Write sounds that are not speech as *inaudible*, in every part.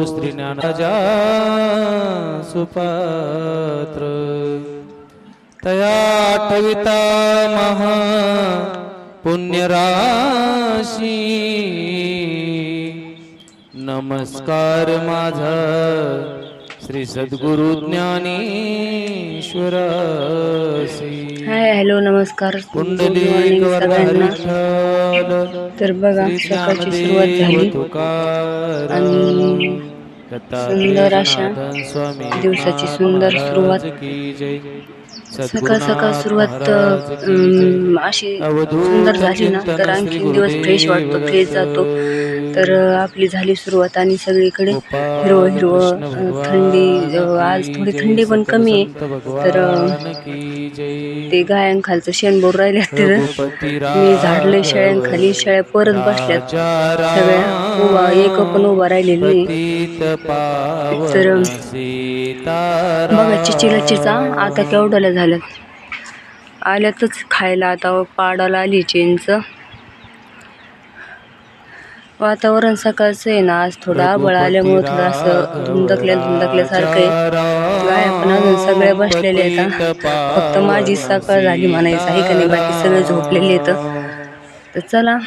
स्त्रीज्ञानराजा सुपात्र. तया आठविता महा पुण्यराशी. नमस्कार माझा श्री सद्गुरु ज्ञानेश्वरासी हाय हॅलो नमस्कार. सगळ्यांना. तर बघा सकाळची सुरुवात झाली. आणि सुंदर अशा दिवसाची सुंदर सुरुवात. सकाळ सकाळ सुरुवात. अशी सुंदर झाली ना तर श्री आणखीन दिवस फ्रेश वाटतो फ्रेश जातो. तर आपली झाली सुरुवात आणि सगळीकडे हिरवं हिरवं थंडी आज थोडी. थंडी पण कमी आहे. तर. ते गायांखालचं शेणभोर राहिले तर रघुपती मी झाडले शेळ्यांखाली शेळ्या परत बसल्यात. सगळ्या उभा एक पण उभा राहिलेली. तर. बघा चिचीला चिचा आता केवढ्याला झाल्यात आल्यातच खायला आता पाडाला आली चिंच वातावरण सकाळचं आहे ना आज थोडं आबळ आल्यामुळे थोडं असं धुंदकल्या धुंदकल्यासारखं आहे. गाया अजून सगळ्या बसलेल्या आहेत. फक्त माझी सकाळ झाली म्हणायचं आहे का नाही बाकी सगळे झोपलेले आहेत. तर चला.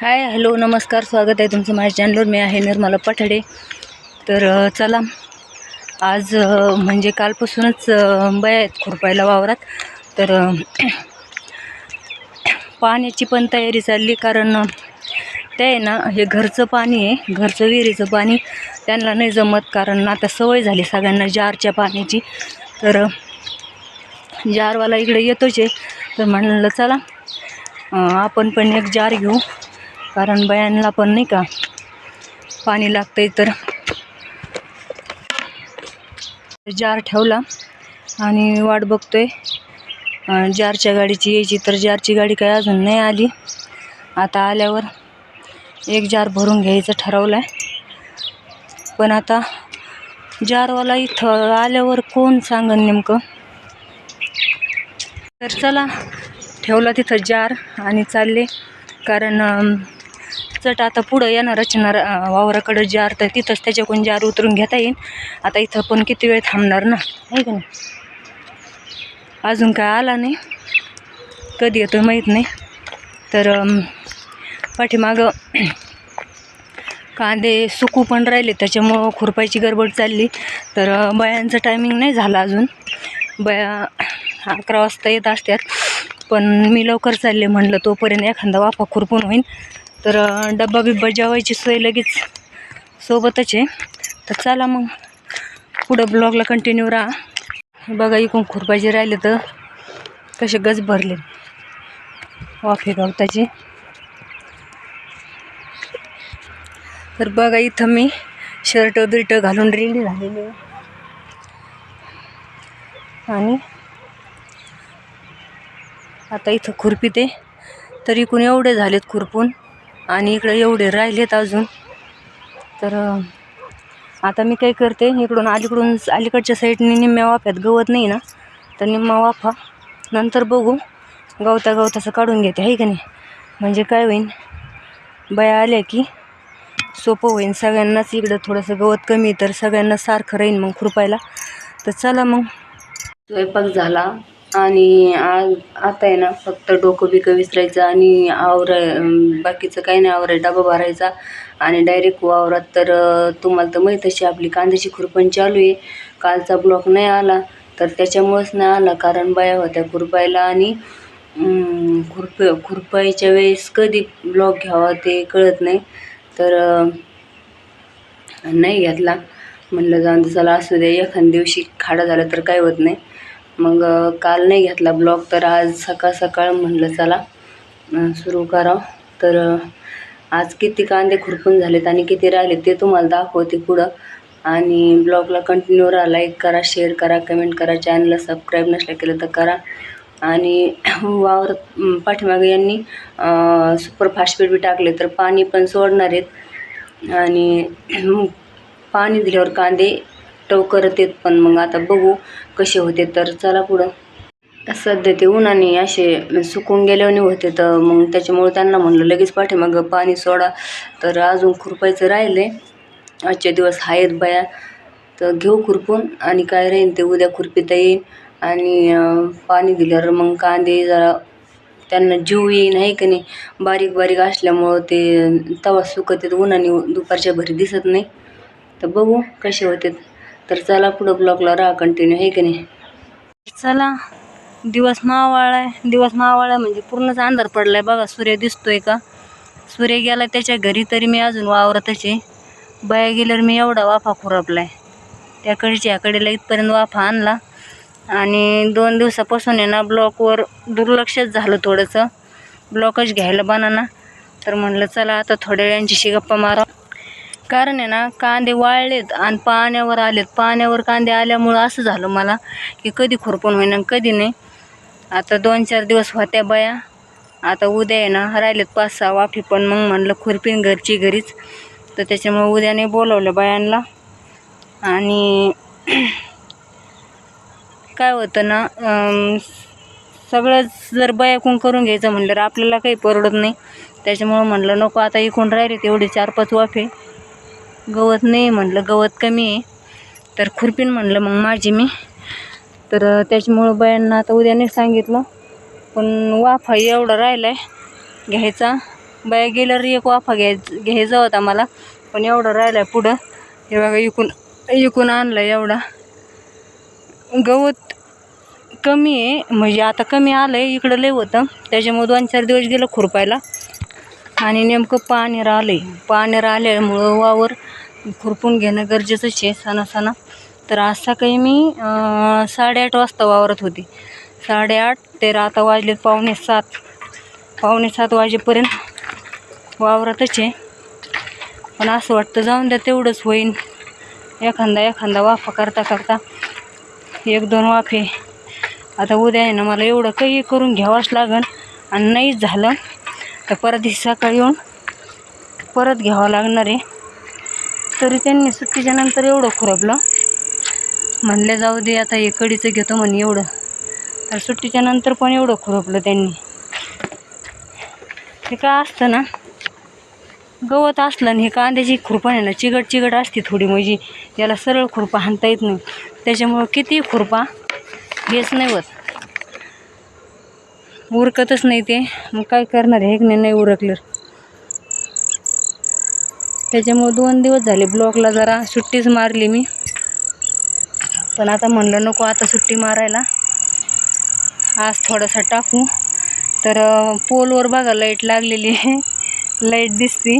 हाय हॅलो नमस्कार स्वागत आहे तुमचं माझ्या चॅनलवर मी आहे निर्मला पठाडे. तर चला. आज म्हणजे कालपासूनच बया आहेत खुरपायला वावरात. तर पाण्याची पण तयारी चालली कारण ते आहे ना हे घरचं पाणी आहे. घरचं विहिरीचं पाणी त्यांना नाही जमत कारण आता सवय झाली सगळ्यांना जारच्या पाण्याची. तर जारवाला इकडे येतोच आहे. तर म्हणलं चला आपण पण एक जार घेऊ कारण बयांना पण नाही का पाणी लागतंय तर जार ठेवला आणि वाट बघतोय. जारच्या गाडीची यायची तर जारची गाडी काय अजून नाही आली. आता आल्यावर एक जार भरून घ्यायचं ठरवलं आहे पण आता जारवाला इथं आल्यावर कोण सांगन नेमकं? तर चला ठेवला तिथं जार आणि चालले. कारण चट आता पुढं येणार रचणार वावराकडं जार तर तिथंच त्याच्याकडून जार उतरून घेता येईल. आता इथं पण किती वेळ थांबणार ना? आहे का नाही? अजून काय आला नाही. कधी येतो माहीत नाही. तर पाठीमागं कांदे सुकू पण राहिले त्याच्यामुळं खुरपायची गडबड चालली. तर बयांचं टायमिंग नाही झालं अजून. बया अकरा वाजता येत असतात. पण मी लवकर चालले म्हणलं तोपर्यंत एखादा वाफा खुरपून होईन. तर अं, डब्बा बिब्बा जेवायची सोय लगेच सोबतच आहे. तर चला मग पुढं ब्लॉगला कंटिन्यू राहा. बघा इकून खुरपाचे राहिले तर कसे गज भरले. वाफे गवताचे. तर बघा इथं मी शर्ट बिर्ट घालून रेडी झालेले आणि आता इथं खुरपी ते तर इकून एवढे झालेत खुरपून. आणि इकडे एवढे राहिलेत अजून. तर आता मी काय करते इकडून अलीकडून अलीकडच्या साईडने निम्म्या वाफ्यात गवत नाही ना तर निम्मा वाफा नंतर बघू. गवता गवताचं काढून घेते आहे का नाही? म्हणजे काय होईन बाया आल्या की सोपं होईन. सगळ्यांनाच इकडं थोडंसं गवत कमी तर सगळ्यांना सारखं राहीन मग खुरपायला. तर चला मग. स्वयंपाक झाला. आणि आज आता आहे ना फक्त डोकं बिकं विसरायचं आणि आवरा बाकीचं काही नाही आवरा डबा भरायचा. आणि डायरेक्ट वावरात तर तुम्हाला तर माहीत अशी आपली कांद्याची खुरपण चालू आहे. कालचा ब्लॉक नाही आला तर त्याच्यामुळंच नाही आला. कारण बाया होत्या खुरपायला आणि खुरप खुरपायच्या वेळेस कधी ब्लॉक घ्यावा ते कळत नाही. तर नाही घेतला. म्हणलं जाऊन चला असू दे एखाद्या दिवशी खाडा झाला तर काय होत नाही. मग काल नाही घेतला ब्लॉग तर आज सकाळ सकाळ म्हणलं चला सुरू करावं. तर आज किती कांदे खुरपून झालेत आणि किती राहिले ते तुम्हाला दाखवते पुढं. आणि ब्लॉगला कंटिन्यू राहा लाईक करा शेअर करा कमेंट करा चॅनलला सबस्क्राईब नसलं केलं तर करा. आणि *clears throat* वावर पाठीमागे यांनी सुपर फास्टफीड बी टाकले तर पाणी पण सोडणार आहेत. आणि पाणी दिल्यावर कांदे टवकरत आहेत पण मग आता बघू कसे होते तर चला पुढं. सध्या ते उन्हाने असे सुकून गेल्याने होते तर मग त्याच्यामुळे त्यांना म्हणलं लगेच पाठीमागं पाणी सोडा. तर अजून खुरपायचं राहिले आजचे दिवस आहेत बाया. तर घेऊ खुरपून आणि काय राहील ते उद्या खुरपिता येईल आणि पाणी दिल्यावर मग कांदे जरा त्यांना जीव येईन आहे की नाही? बारीक बारीक असल्यामुळं ते तवा सुकत आहेत. उन्हाने दुपारच्या भरी दिसत नाही. तर बघू कसे होते. तर चला पुढं ब्लॉगला राहा कंटिन्यू आहे की नाही? चला. दिवस मावाळा आहे. दिवस मावाळा आहे म्हणजे पूर्णच अंधार पडलाय. बघा सूर्य दिसतोय का? सूर्य गेला त्याच्या घरी तरी मी अजून वावरतच आहे. बाया गेल्यावर मी एवढा वाफा खुरपलाय. त्याकडच्या याकडेला इथपर्यंत वाफा आणला. आणि दोन दिवसापासून आहे ना ब्लॉकवर दुर्लक्षच झालं थोडंसं. ब्लॉकच घ्यायला बनाना. तर म्हणलं चला आता थोड्या वेळांची गप्पा मारा. कारण आहे ना कांदे वाळलेत आणि पाण्यावर आलेत. पाण्यावर कांदे आल्यामुळं असं झालं मला की कधी खुरपून होईना कधी नाही. आता दोन चार दिवस होत्या बाया. आता उद्या आहे ना राहिलेत पाच सहा वाफी पण मग म्हणलं खुरपीन घरची घरीच. तर त्याच्यामुळे उद्याने बोलवलं बायांना. आणि काय होतं ना सगळंच जर बयाकून करून घ्यायचं म्हणलं तर आपल्याला काही परवडत नाही. त्याच्यामुळं म्हणलं नको आता इकून राहिले तेवढे चार पाच वाफे. गवत नाही म्हणलं गवत कमी आहे. तर खुरपीन म्हणलं मग माझी मी. तर त्याच्यामुळं बायांना आता उद्याने सांगितलं. पण वाफा एवढा राहिला आहे घ्यायचा. बाया गेल्यावर एक वाफा घ्याय घ्यायचा होता मला पण एवढा राहिला आहे पुढं. हे बघा इकून इकून आणलं एवढा. गवत कमी आहे म्हणजे आता कमी आलं आहे इकडं लय होतं. त्याच्यामुळं दोन चार दिवस गेलं खुरपायला. आणि नेमकं पाणी राहिलं आहे पाणी राहिल्यामुळं वावर खुरपून घेणं गरजेचं आहे सणा तर आज सकाळी मी साडेआठ वाजता वावरत होती. साडेआठ ते आता वाजलेत पावणे सात. पावणे सात वाजेपर्यंत वावरतच आहे. पण असं वाटतं जाऊन द्या तेवढंच होईन. एखादा एखादा वाफा करता करता एक दोन वाफे. आता उद्या आहे ना मला एवढं काही करून घ्यावंच लागन आणि नाहीच झालं तर परत सकाळी येऊन परत घ्यावं लागणार आहे. तरी त्यांनी सुट्टीच्या नंतर एवढं खुरपलं. म्हणलं जाऊ दे आता हे कडीचं घेतो म्हणे एवढं. तर सुट्टीच्या नंतर पण एवढं खुरपलं त्यांनी. ते काय असतं ना? गवत असलं आणि हे कांद्याची खुरपण आहे ना? चिगट चिगट असते थोडी म्हणजे. याला सरळ खुरपा हाणता येत नाही. त्याच्यामुळं किती खुरपा हेच नाही होत. उरकतच नाही ते. मग काय करणार? हे नाही नाही उरकलं. त्याच्यामुळं दोन दिवस झाले ब्लॉकला जरा सुट्टीच मारली मी. पण आता म्हणलं नको आता सुट्टी मारायला. आज थोडासा टाकू. तर पोलवर बघा लाइट लागलेली आहे. लाइट दिसते.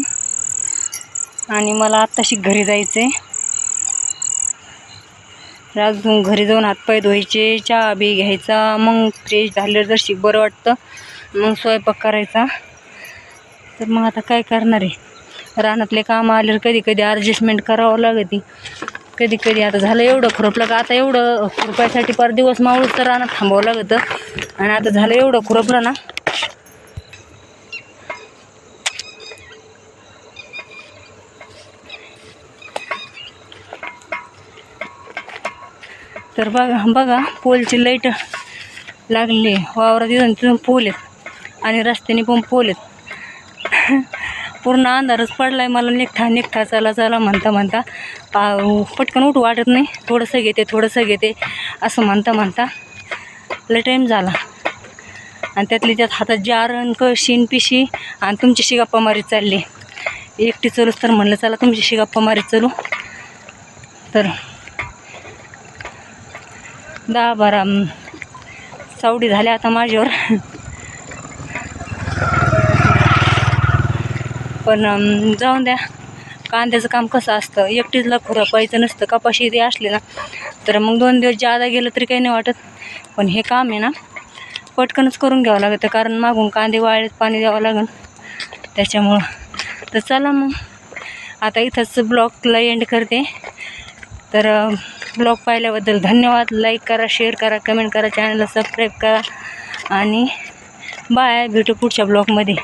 आणि मला आत्ताशी घरी जायचं आहे आज घरी जाऊन हातपाय धुवायचे चहा बी घ्यायचा. मग फ्रेश झाल्यावर जशी बरं वाटतं. मग स्वयंपाक करायचा. तर मग आता काय करणार आहे? रानातले कामं आल्यावर कधी कधी ॲडजस्टमेंट करावं लागते कधी कधी आता झालं एवढं खुरपलं का आता एवढं खुरपायसाठी पर दिवस मावळूच तर रानात थांबावं लागतं. आणि आता झालं एवढं खुरपलं ना. तर बघा बघा पोलची लाइट लागली वावरात इथून तिथून पोल आहेत. आणि रस्त्याने पण पोल आहेत. पूर्ण अंधारच आहे मला निघता निघता चला चला म्हणता म्हणता आ, पटकन उठ वाटत नाही. थोडंसं घेते थोडंसं घेते. असं म्हणता म्हणता लय टाईम झाला. आणि त्यातली त्यात हातात जारण कशीन पिशी आणि तुमच्याशी गप्पा मारीत चालली. एकटी चलूच तर म्हणलं चला तुमच्याशी गप्पा मारीत चलू. तर दहा बारा सावडी झाल्या आता माझ्यावर. पण जाऊन द्या. कांद्याचं काम कसं असतं? एकटीचला खुरपायचं नसतं. कपाशी ते असले ना तर मग दोन दिवस जादा गेलं तरी काही नाही वाटत. पण हे काम आहे ना पटकनच करून घ्यावं लागतं. कारण मागून कांदे वाळत पाणी द्यावं लागेल. त्याच्यामुळं. तर चला मग. आता इथंच ब्लॉगला एंड करते. तर ब्लॉग पाहिल्याबद्दल धन्यवाद. लाईक करा शेअर करा कमेंट करा चॅनलला सबस्क्राईब करा. आणि बाय भेटू पुढच्या ब्लॉगमध्ये.